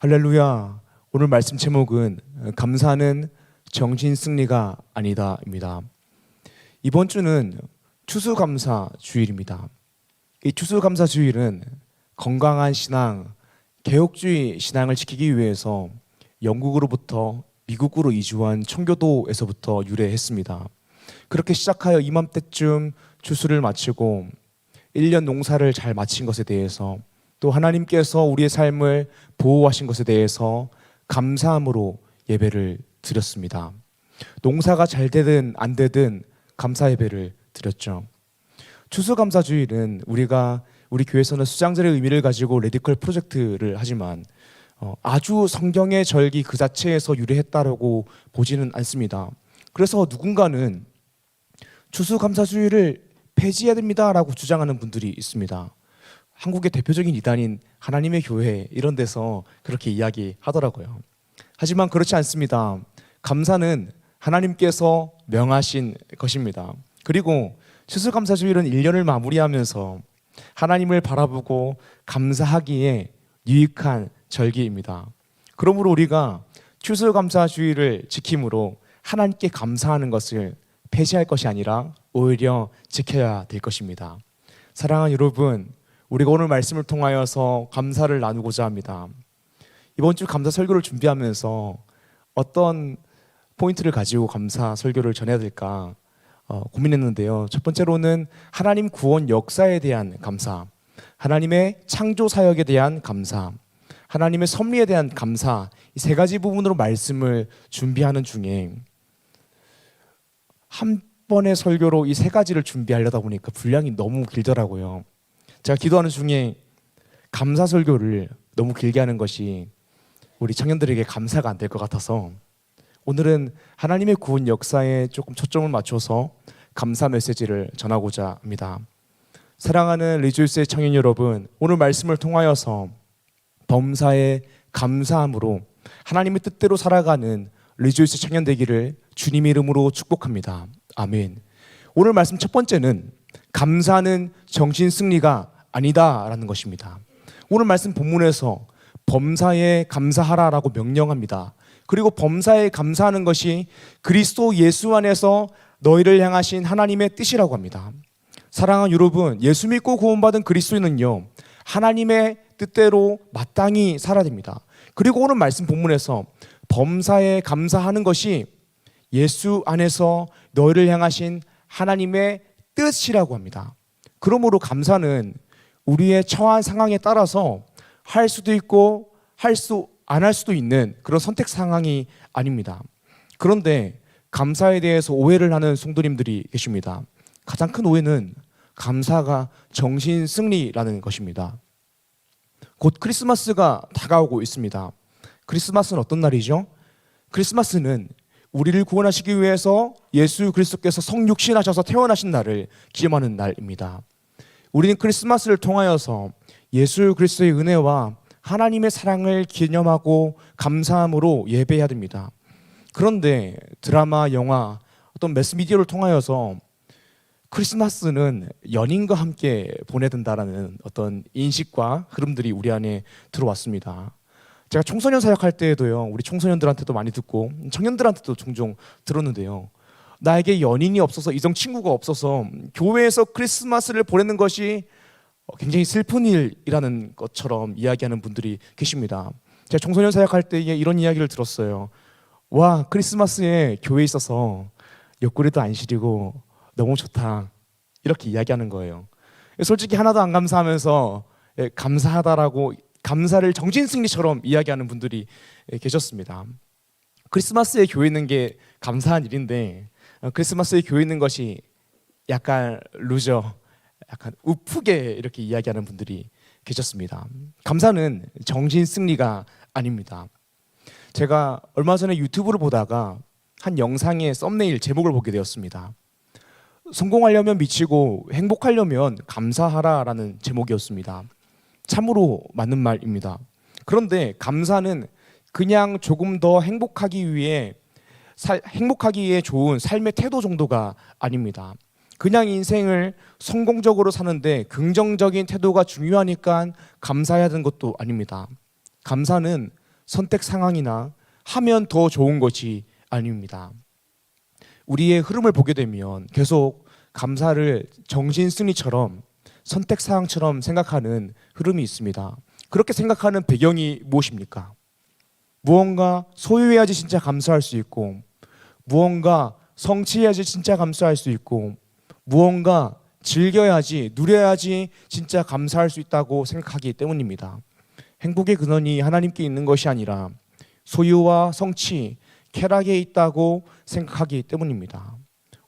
할렐루야. 오늘 말씀 제목은 감사는 정신 승리가 아니다입니다. 이번 주는 추수감사 주일입니다. 이 추수감사 주일은 건강한 신앙, 개혁주의 신앙을 지키기 위해서 영국으로부터 미국으로 이주한 청교도에서부터 유래했습니다. 그렇게 시작하여 이맘때쯤 추수를 마치고 1년 농사를 잘 마친 것에 대해서 또 하나님께서 우리의 삶을 보호하신 것에 대해서 감사함으로 예배를 드렸습니다. 농사가 잘 되든 안 되든 감사 예배를 드렸죠. 추수감사 주일은 우리가 우리 교회에서는 수장절의 의미를 가지고 레디컬 프로젝트를 하지만 어, 아주 성경의 절기 그 자체에서 유래했다라고 보지는 않습니다. 그래서 누군가는 추수감사 주일을 폐지해야 됩니다라고 주장하는 분들이 있습니다. 한국의 대표적인 이단인 하나님의 교회 이런 데서 그렇게 이야기하더라고요. 하지만 그렇지 않습니다. 감사는 하나님께서 명하신 것입니다. 그리고 추수감사주일은 1년을 마무리하면서 하나님을 바라보고 감사하기에 유익한 절기입니다. 그러므로 우리가 추수감사주일을 지킴으로 하나님께 감사하는 것을 폐지할 것이 아니라 오히려 지켜야 될 것입니다. 사랑하는 여러분, 우리가 오늘 말씀을 통하여서 감사를 나누고자 합니다. 이번 주 감사 설교를 준비하면서 어떤 포인트를 가지고 감사 설교를 전해야 될까 어, 고민했는데요. 첫 번째로는 하나님 구원 역사에 대한 감사, 하나님의 창조 사역에 대한 감사, 하나님의 섭리에 대한 감사 이 세 가지 부분으로 말씀을 준비하는 중에 한 번의 설교로 이 세 가지를 준비하려다 보니까 분량이 너무 길더라고요. 제가 기도하는 중에 감사 설교를 너무 길게 하는 것이 우리 청년들에게 감사가 안 될 것 같아서 오늘은 하나님의 구원 역사에 조금 초점을 맞춰서 감사 메시지를 전하고자 합니다. 사랑하는 리주스의 청년 여러분, 오늘 말씀을 통하여서 범사에 감사함으로 하나님의 뜻대로 살아가는 리주스 청년 되기를 주님 이름으로 축복합니다. 아멘. 오늘 말씀 첫 번째는 감사는 정신 승리가 아니다라는 것입니다. 오늘 말씀 본문에서 범사에 감사하라라고 명령합니다. 그리고 범사에 감사하는 것이 그리스도 예수 안에서 너희를 향하신 하나님의 뜻이라고 합니다. 사랑하는 여러분, 예수 믿고 구원받은 그리스도인은요, 하나님의 뜻대로 마땅히 살아야 됩니다. 그리고 오늘 말씀 본문에서 범사에 감사하는 것이 예수 안에서 너희를 향하신 하나님의 뜻이라고 합니다. 그러므로 감사는 우리의 처한 상황에 따라서 할 수도 있고 할 수 안 할 수도 있는 그런 선택 상황이 아닙니다. 그런데 감사에 대해서 오해를 하는 성도님들이 계십니다. 가장 큰 오해는 감사가 정신 승리라는 것입니다. 곧 크리스마스가 다가오고 있습니다. 크리스마스는 어떤 날이죠? 크리스마스는 우리를 구원하시기 위해서 예수 그리스도께서 성육신하셔서 태어나신 날을 기념하는 날입니다. 우리는 크리스마스를 통하여서 예수 그리스도의 은혜와 하나님의 사랑을 기념하고 감사함으로 예배해야 됩니다. 그런데 드라마, 영화, 어떤 매스미디어를 통하여서 크리스마스는 연인과 함께 보내야 된다라는 어떤 인식과 흐름들이 우리 안에 들어왔습니다. 제가 청소년 사역할 때에도요, 우리 청소년들한테도 많이 듣고 청년들한테도 종종 들었는데요. 나에게 연인이 없어서 이성 친구가 없어서 교회에서 크리스마스를 보내는 것이 굉장히 슬픈 일이라는 것처럼 이야기하는 분들이 계십니다. 제가 청소년 사역할 때 이런 이야기를 들었어요. 와 크리스마스에 교회에 있어서 옆구리도 안 시리고 너무 좋다 이렇게 이야기하는 거예요. 솔직히 하나도 안 감사하면서 예, 감사하다라고 감사를 정신승리처럼 이야기하는 분들이 예, 계셨습니다. 크리스마스에 교회 있는 게 감사한 일인데 어, 크리스마스에 교회 있는 것이 약간 루저, 약간 우프게 이렇게 이야기하는 분들이 계셨습니다. 감사는 정신 승리가 아닙니다. 제가 얼마 전에 유튜브를 보다가 한 영상의 썸네일 제목을 보게 되었습니다. 성공하려면 미치고 행복하려면 감사하라라는 제목이었습니다. 참으로 맞는 말입니다. 그런데 감사는 그냥 조금 더 행복하기 위해 살, 행복하기에 좋은 삶의 태도 정도가 아닙니다. 그냥 인생을 성공적으로 사는데 긍정적인 태도가 중요하니까 감사해야 하는 것도 아닙니다. 감사는 선택 상황이나 하면 더 좋은 것이 아닙니다. 우리의 흐름을 보게 되면 계속 감사를 정신 승리처럼 선택 사항처럼 생각하는 흐름이 있습니다. 그렇게 생각하는 배경이 무엇입니까? 무언가 소유해야지 진짜 감사할 수 있고 무언가 성취해야지 진짜 감사할 수 있고 무언가 즐겨야지 누려야지 진짜 감사할 수 있다고 생각하기 때문입니다. 행복의 근원이 하나님께 있는 것이 아니라 소유와 성취, 쾌락에 있다고 생각하기 때문입니다.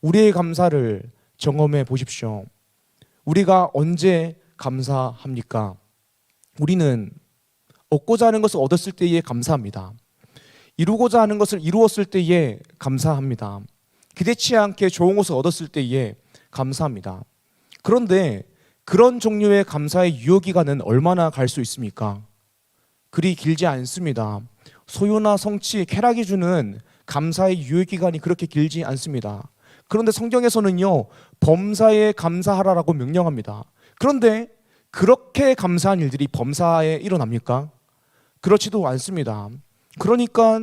우리의 감사를 경험해 보십시오. 우리가 언제 감사합니까? 우리는 얻고자 하는 것을 얻었을 때에 감사합니다. 이루고자 하는 것을 이루었을 때에 감사합니다. 기대치 않게 좋은 것을 얻었을 때에 감사합니다. 그런데 그런 종류의 감사의 유효 기간은 얼마나 갈 수 있습니까? 그리 길지 않습니다. 소유나 성취, 쾌락이 주는 감사의 유효 기간이 그렇게 길지 않습니다. 그런데 성경에서는요, 범사에 감사하라라고 명령합니다. 그런데 그렇게 감사한 일들이 범사에 일어납니까? 그렇지도 않습니다. 그러니까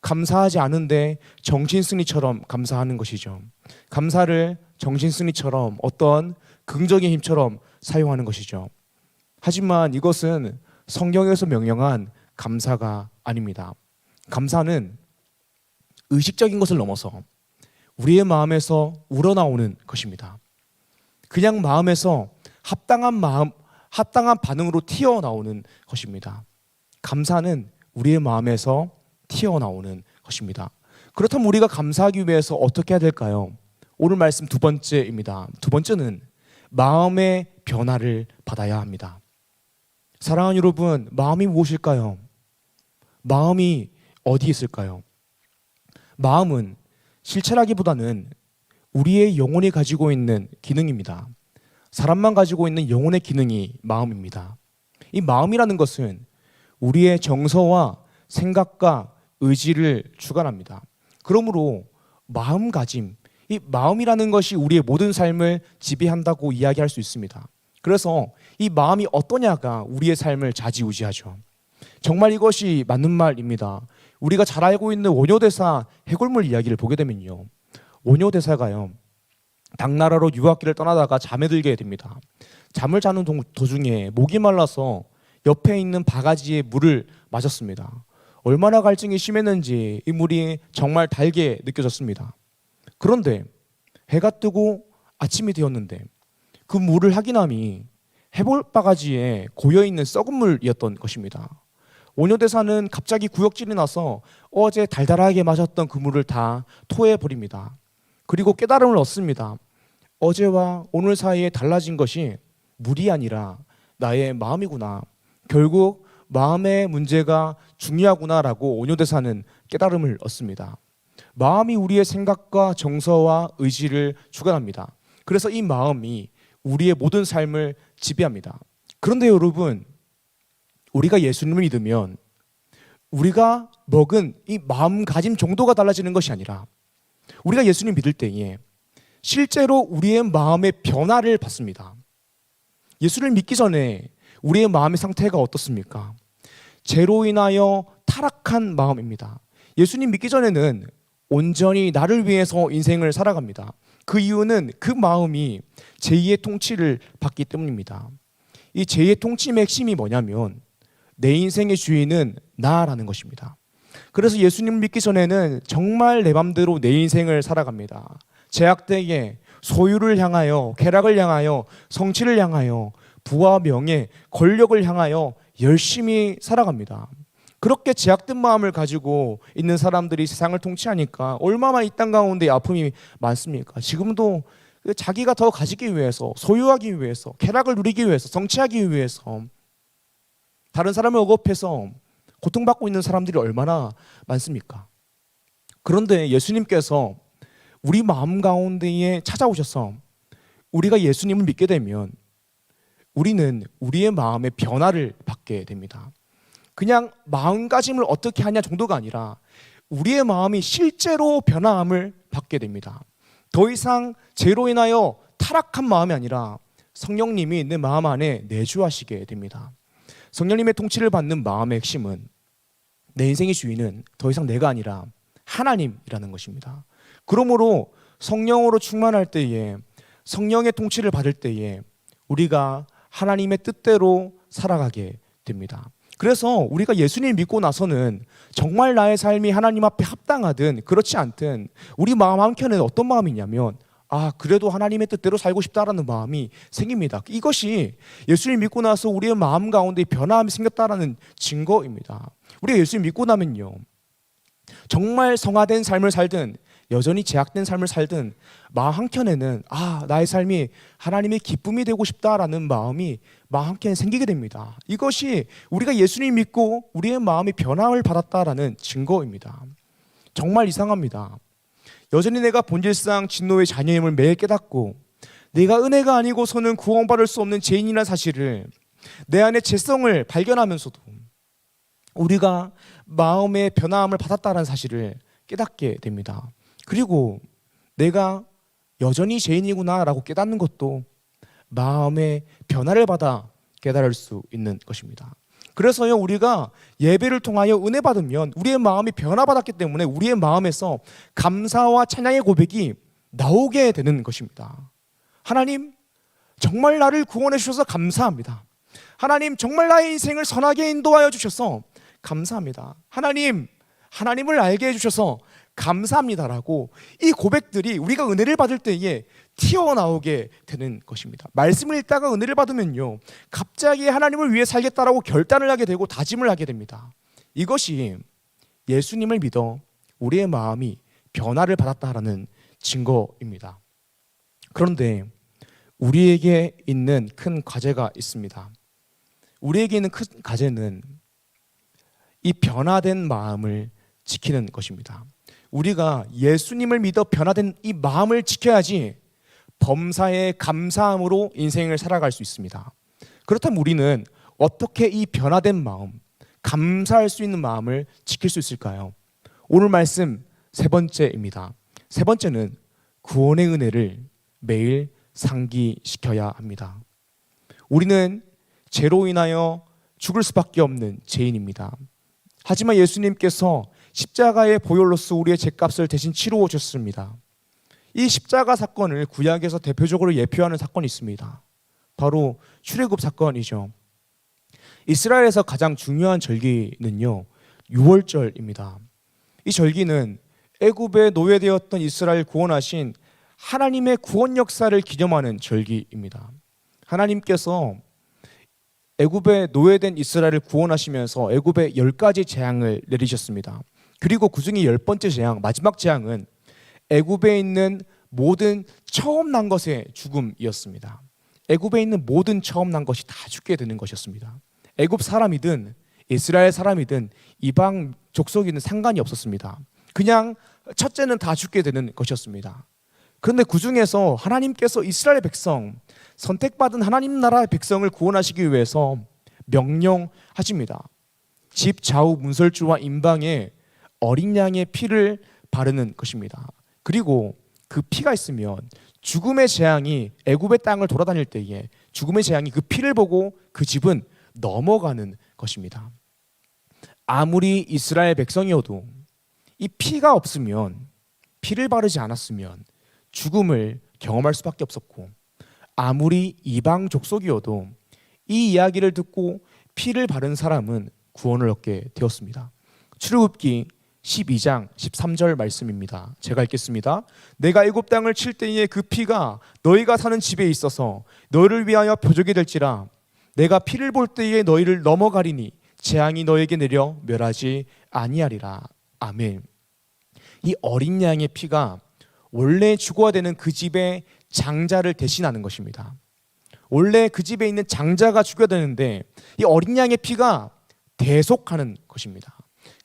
감사하지 않은데 정신승리처럼 감사하는 것이죠. 감사를 정신승리처럼 어떤 긍정의 힘처럼 사용하는 것이죠. 하지만 이것은 성경에서 명령한 감사가 아닙니다. 감사는 의식적인 것을 넘어서 우리의 마음에서 우러나오는 것입니다. 그냥 마음에서 합당한 마음, 합당한 반응으로 튀어나오는 것입니다. 감사는 우리의 마음에서 튀어나오는 것입니다. 그렇다면 우리가 감사하기 위해서 어떻게 해야 될까요? 오늘 말씀 두 번째입니다. 두 번째는 마음의 변화를 받아야 합니다. 사랑하는 여러분, 마음이 무엇일까요? 마음이 어디 있을까요? 마음은 실체라기보다는 우리의 영혼이 가지고 있는 기능입니다. 사람만 가지고 있는 영혼의 기능이 마음입니다. 이 마음이라는 것은 우리의 정서와 생각과 의지를 주관합니다. 그러므로 마음가짐, 이 마음이라는 것이 우리의 모든 삶을 지배한다고 이야기할 수 있습니다. 그래서 이 마음이 어떠냐가 우리의 삶을 좌지우지하죠. 정말 이것이 맞는 말입니다. 우리가 잘 알고 있는 원효대사 해골물 이야기를 보게 되면요. 원효대사가요. 당나라로 유학길을 떠나다가 잠에 들게 됩니다. 잠을 자는 도- 도중에 목이 말라서 옆에 있는 바가지에 물을 마셨습니다. 얼마나 갈증이 심했는지 이 물이 정말 달게 느껴졌습니다. 그런데 해가 뜨고 아침이 되었는데 그 물을 확인함이 해볼 바가지에 고여 있는 썩은 물이었던 것입니다. 오녀대사는 갑자기 구역질이 나서 어제 달달하게 마셨던 그 물을 다 토해 버립니다. 그리고 깨달음을 얻습니다. 어제와 오늘 사이에 달라진 것이 물이 아니라 나의 마음이구나. 결국 마음의 문제가 중요하구나라고 오녀대사는 깨달음을 얻습니다. 마음이 우리의 생각과 정서와 의지를 주관합니다. 그래서 이 마음이 우리의 모든 삶을 지배합니다. 그런데 여러분, 우리가 예수님을 믿으면 우리가 먹은 이 마음가짐 정도가 달라지는 것이 아니라 우리가 예수님 믿을 때에 실제로 우리의 마음의 변화를 받습니다. 예수를 믿기 전에 우리의 마음의 상태가 어떻습니까? 죄로 인하여 타락한 마음입니다. 예수님 믿기 전에는 온전히 나를 위해서 인생을 살아갑니다. 그 이유는 그 마음이 제2의 통치를 받기 때문입니다. 이 제2의 통치의 핵심이 뭐냐면 내 인생의 주인은 나라는 것입니다. 그래서 예수님을 믿기 전에는 정말 내 맘대로 내 인생을 살아갑니다. 제약되게 소유를 향하여 쾌락을 향하여 성취를 향하여 부와 명예, 권력을 향하여 열심히 살아갑니다. 그렇게 제약된 마음을 가지고 있는 사람들이 세상을 통치하니까 얼마나 이 땅 가운데 아픔이 많습니까? 지금도 그 자기가 더 가지기 위해서, 소유하기 위해서, 쾌락을 누리기 위해서, 성취하기 위해서 다른 사람을 억압해서 고통받고 있는 사람들이 얼마나 많습니까? 그런데 예수님께서 우리 마음 가운데에 찾아오셔서 우리가 예수님을 믿게 되면 우리는 우리의 마음의 변화를 받게 됩니다. 그냥 마음가짐을 어떻게 하냐 정도가 아니라 우리의 마음이 실제로 변화함을 받게 됩니다. 더 이상 죄로 인하여 타락한 마음이 아니라 성령님이 내 마음 안에 내주하시게 됩니다. 성령님의 통치를 받는 마음의 핵심은 내 인생의 주인은 더 이상 내가 아니라 하나님이라는 것입니다. 그러므로 성령으로 충만할 때에 성령의 통치를 받을 때에 우리가 하나님의 뜻대로 살아가게 됩니다. 그래서 우리가 예수님 믿고 나서는 정말 나의 삶이 하나님 앞에 합당하든 그렇지 않든 우리 마음 한켠에 어떤 마음이냐면 아 그래도 하나님의 뜻대로 살고 싶다라는 마음이 생깁니다. 이것이 예수님 믿고 나서 우리의 마음 가운데 변화함이 생겼다라는 증거입니다. 우리가 예수님 믿고 나면요 정말 성화된 삶을 살든 여전히 제약된 삶을 살든 마음 한켠에는 아 나의 삶이 하나님의 기쁨이 되고 싶다라는 마음이 마음 한켠에 생기게 됩니다. 이것이 우리가 예수님 믿고 우리의 마음이 변함을 받았다라는 증거입니다. 정말 이상합니다. 여전히 내가 본질상 진노의 자녀임을 매일 깨닫고 내가 은혜가 아니고서는 구원받을 수 없는 죄인이라는 사실을 내 안의 죄성을 발견하면서도 우리가 마음의 변함을 받았다는 사실을 깨닫게 됩니다. 그리고 내가 여전히 죄인이구나라고 깨닫는 것도 마음의 변화를 받아 깨달을 수 있는 것입니다. 그래서요 우리가 예배를 통하여 은혜 받으면 우리의 마음이 변화받았기 때문에 우리의 마음에서 감사와 찬양의 고백이 나오게 되는 것입니다. 하나님 정말 나를 구원해 주셔서 감사합니다. 하나님 정말 나의 인생을 선하게 인도하여 주셔서 감사합니다. 하나님 하나님을 알게 해 주셔서 감사합니다라고 이 고백들이 우리가 은혜를 받을 때에 튀어나오게 되는 것입니다. 말씀을 읽다가 은혜를 받으면요. 갑자기 하나님을 위해 살겠다라고 결단을 하게 되고 다짐을 하게 됩니다. 이것이 예수님을 믿어 우리의 마음이 변화를 받았다라는 증거입니다. 그런데 우리에게 있는 큰 과제가 있습니다. 우리에게 있는 큰 과제는 이 변화된 마음을 지키는 것입니다. 우리가 예수님을 믿어 변화된 이 마음을 지켜야지 범사에 감사함으로 인생을 살아갈 수 있습니다. 그렇다면 우리는 어떻게 이 변화된 마음, 감사할 수 있는 마음을 지킬 수 있을까요? 오늘 말씀 세 번째입니다. 세 번째는 구원의 은혜를 매일 상기시켜야 합니다. 우리는 죄로 인하여 죽을 수밖에 없는 죄인입니다. 하지만 예수님께서 십자가의 보혈로서 우리의 죄값을 대신 치루어 주셨습니다. 이 십자가 사건을 구약에서 대표적으로 예표하는 사건이 있습니다. 바로 출애굽 사건이죠. 이스라엘에서 가장 중요한 절기는요. 6월절입니다. 이 절기는 애굽에 노예되었던 이스라엘 구원하신 하나님의 구원 역사를 기념하는 절기입니다. 하나님께서 애굽에 노예된 이스라엘을 구원하시면서 애굽에 열 가지 재앙을 내리셨습니다. 그리고 그 중에 열 번째 재앙, 마지막 재앙은 애굽에 있는 모든 처음 난 것의 죽음이었습니다. 애굽에 있는 모든 처음 난 것이 다 죽게 되는 것이었습니다. 애굽 사람이든 이스라엘 사람이든 이방 족속이든 상관이 없었습니다. 그냥 첫째는 다 죽게 되는 것이었습니다. 그런데 그 중에서 하나님께서 이스라엘 백성 선택받은 하나님 나라의 백성을 구원하시기 위해서 명령하십니다. 집 좌우 문설주와 임방에 어린 양의 피를 바르는 것입니다. 그리고 그 피가 있으면 죽음의 재앙이 애굽의 땅을 돌아다닐 때에 죽음의 재앙이 그 피를 보고 그 집은 넘어가는 것입니다. 아무리 이스라엘 백성이어도 이 피가 없으면 피를 바르지 않았으면 죽음을 경험할 수밖에 없었고 아무리 이방 족속이어도 이 이야기를 듣고 피를 바른 사람은 구원을 얻게 되었습니다. 출애굽기 12장 13절 말씀입니다. 제가 읽겠습니다. 내가 애굽 땅을 칠 때에 그 피가 너희가 사는 집에 있어서 너희를 위하여 표적이 될지라 내가 피를 볼 때에 너희를 넘어가리니 재앙이 너에게 내려 멸하지 아니하리라. 아멘. 이 어린 양의 피가 원래 죽어야 되는 그 집의 장자를 대신하는 것입니다. 원래 그 집에 있는 장자가 죽어야 되는데 이 어린 양의 피가 대속하는 것입니다.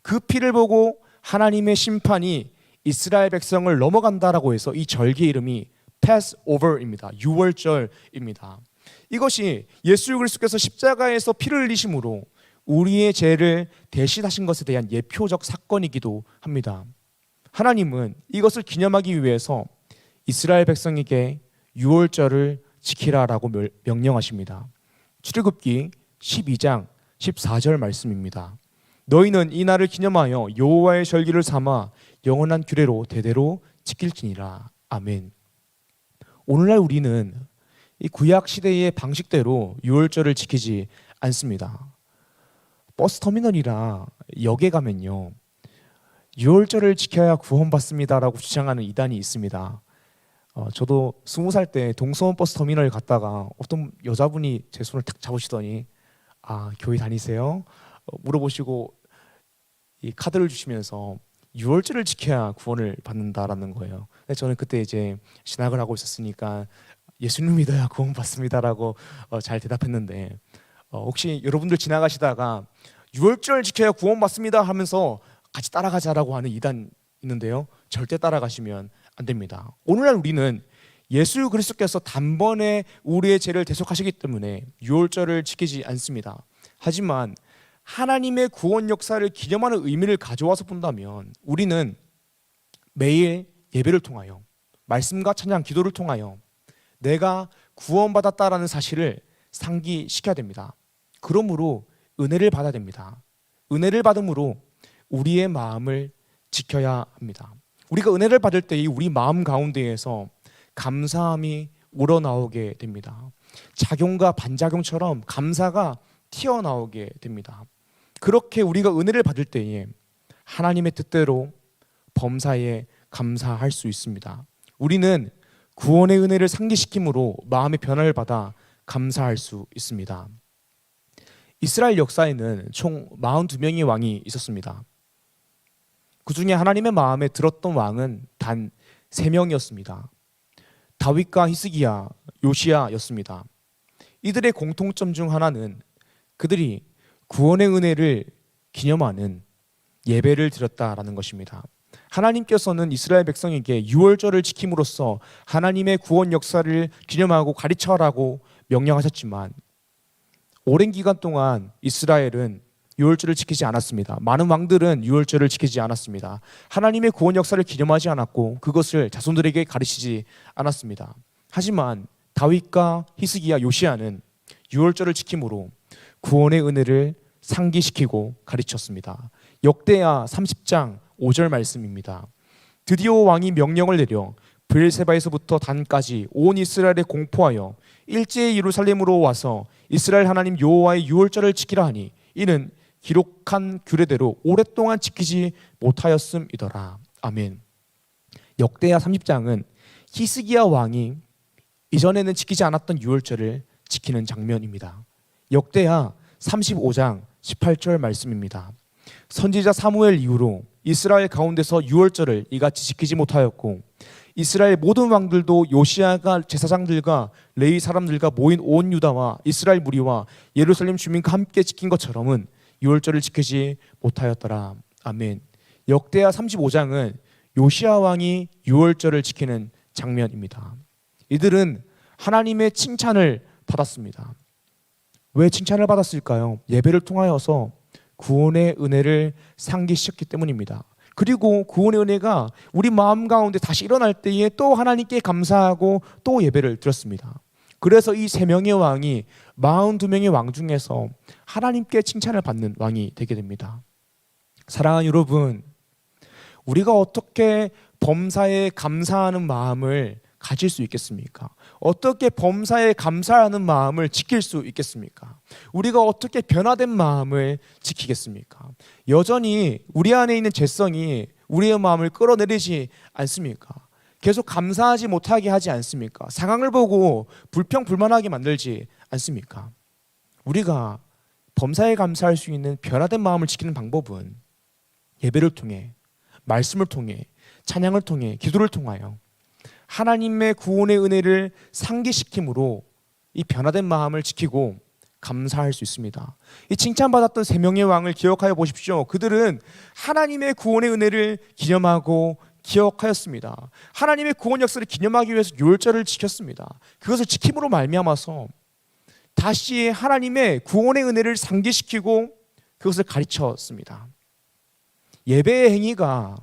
그 피를 보고 하나님의 심판이 이스라엘 백성을 넘어간다라고 해서 이 절기 이름이 Passover입니다. 6월절입니다. 이것이 예수 그리스도께서 십자가에서 피를 흘리심으로 우리의 죄를 대신하신 것에 대한 예표적 사건이기도 합니다. 하나님은 이것을 기념하기 위해서 이스라엘 백성에게 6월절을 지키라라고 명령하십니다. 출애굽기 12장 14절 말씀입니다. 너희는 이 날을 기념하여 여호와의 절기를 삼아 영원한 규례로 대대로 지킬지니라. 아멘. 오늘날 우리는 이 구약 시대의 방식대로 유월절을 지키지 않습니다. 버스 터미널이나 역에 가면요. 유월절을 지켜야 구원받습니다라고 주장하는 이단이 있습니다. 어, 저도 스무 살 때 동서원 버스 터미널 갔다가 어떤 여자분이 제 손을 탁 잡으시더니 아 교회 다니세요? 어, 물어보시고 이 카드를 주시면서 유월절을 지켜야 구원을 받는다라는 거예요. 근데 저는 그때 이제 신학을 하고 있었으니까 예수님 믿어야 구원 받습니다라고 어, 잘 대답했는데 어, 혹시 여러분들 지나가시다가 유월절 지켜야 구원 받습니다 하면서 같이 따라가자라고 하는 이단 있는데요. 절대 따라가시면 안 됩니다. 오늘날 우리는 예수 그리스도께서 단번에 우리의 죄를 대속하시기 때문에 유월절을 지키지 않습니다. 하지만 하나님의 구원 역사를 기념하는 의미를 가져와서 본다면 우리는 매일 예배를 통하여 말씀과 찬양 기도를 통하여 내가 구원받았다라는 사실을 상기시켜야 됩니다. 그러므로 은혜를 받아야 됩니다. 은혜를 받음으로 우리의 마음을 지켜야 합니다. 우리가 은혜를 받을 때 우리 마음 가운데에서 감사함이 우러나오게 됩니다. 작용과 반작용처럼 감사가 튀어나오게 됩니다. 그렇게 우리가 은혜를 받을 때에 하나님의 뜻대로 범사에 감사할 수 있습니다. 우리는 구원의 은혜를 상기시킴으로 마음의 변화를 받아 감사할 수 있습니다. 이스라엘 역사에는 총 42명의 왕이 있었습니다. 그 중에 하나님의 마음에 들었던 왕은 단 3명이었습니다. 다윗과 히스기야, 요시야였습니다. 이들의 공통점 중 하나는 그들이 구원의 은혜를 기념하는 예배를 드렸다라는 것입니다. 하나님께서는 이스라엘 백성에게 유월절을 지킴으로써 하나님의 구원 역사를 기념하고 가르쳐라고 명령하셨지만 오랜 기간 동안 이스라엘은 유월절을 지키지 않았습니다. 많은 왕들은 유월절을 지키지 않았습니다. 하나님의 구원 역사를 기념하지 않았고 그것을 자손들에게 가르치지 않았습니다. 하지만 다윗과 히스기야 요시아는 유월절을 지킴으로 구원의 은혜를 상기시키고 가르쳤습니다. 역대하 30장 5절 말씀입니다. 드디어 왕이 명령을 내려 브엘세바에서부터 단까지 온 이스라엘에 공포하여 일제히 예루살렘으로 와서 이스라엘 하나님 여호와의 유월절을 지키라 하니 이는 기록한 규례대로 오랫동안 지키지 못하였음이더라. 아멘. 역대하 30장은 히스기야 왕이 이전에는 지키지 않았던 유월절을 지키는 장면입니다. 역대하 35장 18절 말씀입니다. 선지자 사무엘 이후로 이스라엘 가운데서 유월절을 이같이 지키지 못하였고 이스라엘 모든 왕들도 요시아가 제사장들과 레위 사람들과 모인 온 유다와 이스라엘 무리와 예루살렘 주민과 함께 지킨 것처럼은 유월절을 지키지 못하였더라. 아멘. 역대하 35장은 요시아 왕이 유월절을 지키는 장면입니다. 이들은 하나님의 칭찬을 받았습니다. 왜 칭찬을 받았을까요? 예배를 통하여서 구원의 은혜를 상기시켰기 때문입니다. 그리고 구원의 은혜가 우리 마음 가운데 다시 일어날 때에 또 하나님께 감사하고 또 예배를 드렸습니다. 그래서 이 세 명의 왕이 42명의 왕 중에서 하나님께 칭찬을 받는 왕이 되게 됩니다. 사랑하는 여러분, 우리가 어떻게 범사에 감사하는 마음을 가질 수 있겠습니까? 어떻게 범사에 감사하는 마음을 지킬 수 있겠습니까? 우리가 어떻게 변화된 마음을 지키겠습니까? 여전히 우리 안에 있는 죄성이 우리의 마음을 끌어내리지 않습니까? 계속 감사하지 못하게 하지 않습니까? 상황을 보고 불평 불만하게 만들지 않습니까? 우리가 범사에 감사할 수 있는 변화된 마음을 지키는 방법은 예배를 통해 말씀을 통해 찬양을 통해 기도를 통하여 하나님의 구원의 은혜를 상기시킴으로 이 변화된 마음을 지키고 감사할 수 있습니다. 이 칭찬받았던 세 명의 왕을 기억하여 보십시오. 그들은 하나님의 구원의 은혜를 기념하고 기억하였습니다. 하나님의 구원 역사를 기념하기 위해서 율절을 지켰습니다. 그것을 지킴으로 말미암아서 다시 하나님의 구원의 은혜를 상기시키고 그것을 가르쳤습니다. 예배의 행위가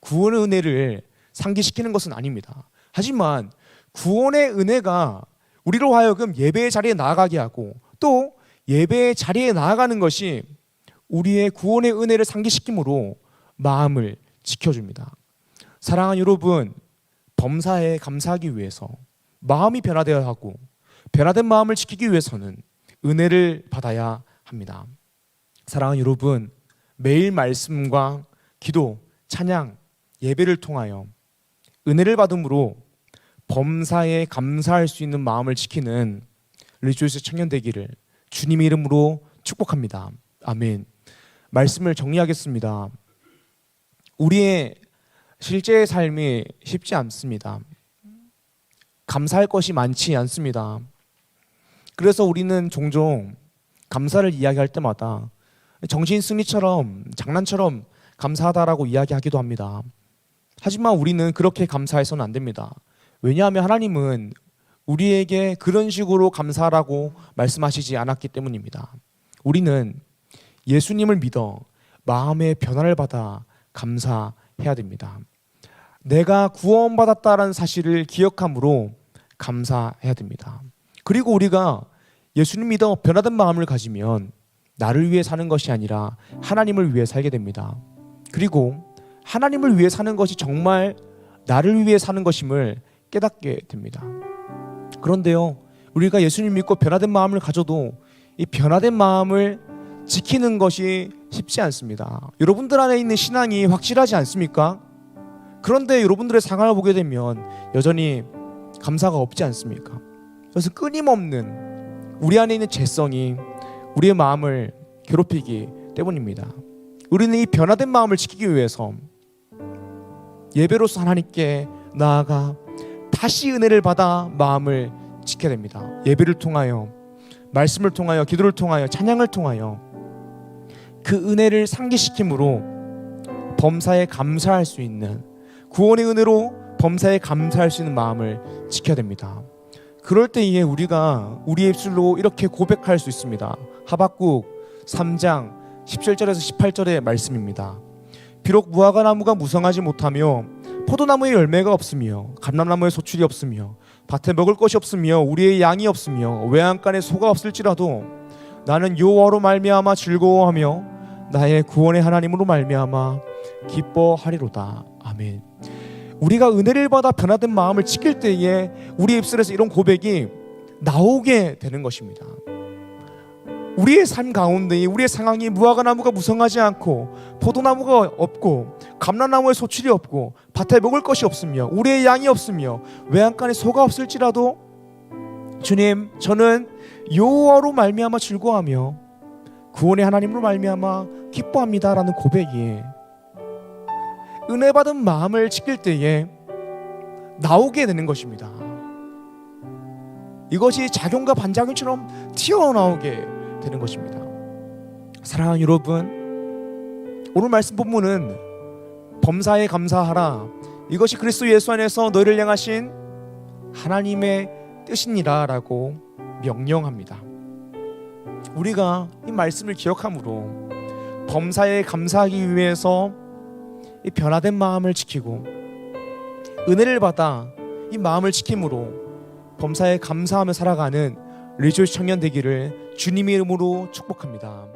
구원의 은혜를 상기시키는 것은 아닙니다. 하지만 구원의 은혜가 우리로 하여금 예배의 자리에 나아가게 하고 또 예배의 자리에 나아가는 것이 우리의 구원의 은혜를 상기시킴으로 마음을 지켜줍니다. 사랑하는 여러분, 범사에 감사하기 위해서 마음이 변화되어야 하고 변화된 마음을 지키기 위해서는 은혜를 받아야 합니다. 사랑하는 여러분, 매일 말씀과 기도, 찬양, 예배를 통하여 은혜를 받음으로 범사에 감사할 수 있는 마음을 지키는 리조이스 청년 되기를 주님의 이름으로 축복합니다. 아멘. 말씀을 정리하겠습니다. 우리의 실제 삶이 쉽지 않습니다. 감사할 것이 많지 않습니다. 그래서 우리는 종종 감사를 이야기할 때마다 정신 승리처럼 장난처럼 감사하다라고 이야기하기도 합니다. 하지만 우리는 그렇게 감사해서는 안 됩니다. 왜냐하면 하나님은 우리에게 그런 식으로 감사하라고 말씀하시지 않았기 때문입니다. 우리는 예수님을 믿어 마음의 변화를 받아 감사해야 됩니다. 내가 구원받았다라는 사실을 기억함으로 감사해야 됩니다. 그리고 우리가 예수님 믿어 변화된 마음을 가지면 나를 위해 사는 것이 아니라 하나님을 위해 살게 됩니다. 그리고 하나님을 위해 사는 것이 정말 나를 위해 사는 것임을 깨닫게 됩니다. 그런데요, 우리가 예수님 믿고 변화된 마음을 가져도 이 변화된 마음을 지키는 것이 쉽지 않습니다. 여러분들 안에 있는 신앙이 확실하지 않습니까? 그런데 여러분들의 상황을 보게 되면 여전히 감사가 없지 않습니까? 그래서 끊임없는 우리 안에 있는 죄성이 우리의 마음을 괴롭히기 때문입니다. 우리는 이 변화된 마음을 지키기 위해서 예배로서 하나님께 나아가 다시 은혜를 받아 마음을 지켜야 됩니다. 예배를 통하여 말씀을 통하여 기도를 통하여 찬양을 통하여 그 은혜를 상기시킴으로 범사에 감사할 수 있는 구원의 은혜로 범사에 감사할 수 있는 마음을 지켜야 됩니다. 그럴 때에 우리가 우리의 입술로 이렇게 고백할 수 있습니다. 하박국 3장 17절에서 18절의 말씀입니다. 비록 무화과 나무가 무성하지 못하며 포도나무에 열매가 없으며 감람나무에 소출이 없으며 밭에 먹을 것이 없으며 우리의 양이 없으며 외양간에 소가 없을지라도 나는 여호와로 말미암아 즐거워하며 나의 구원의 하나님으로 말미암아 기뻐하리로다. 아멘. 우리가 은혜를 받아 변화된 마음을 지킬 때에 우리 입술에서 이런 고백이 나오게 되는 것입니다. 우리의 삶 가운데 우리의 상황이 무화과 나무가 무성하지 않고 포도나무가 없고 감람나무에 소출이 없고 밭에 먹을 것이 없으며 우리의 양이 없으며 외양간에 소가 없을지라도 주님 저는 여호와로 말미암아 즐거워하며 구원의 하나님으로 말미암아 기뻐합니다라는 고백이 은혜 받은 마음을 지킬 때에 나오게 되는 것입니다. 이것이 작용과 반작용처럼 튀어나오게 되는 것입니다. 사랑하는 여러분, 오늘 말씀 본문은 범사에 감사하라. 이것이 그리스도 예수 안에서 너희를 향하신 하나님의 뜻이니라라고 명령합니다. 우리가 이 말씀을 기억함으로 범사에 감사하기 위해서 이 변화된 마음을 지키고 은혜를 받아 이 마음을 지킴으로 범사에 감사하며 살아가는 리조이스 청년 되기를 주님의 이름으로 축복합니다.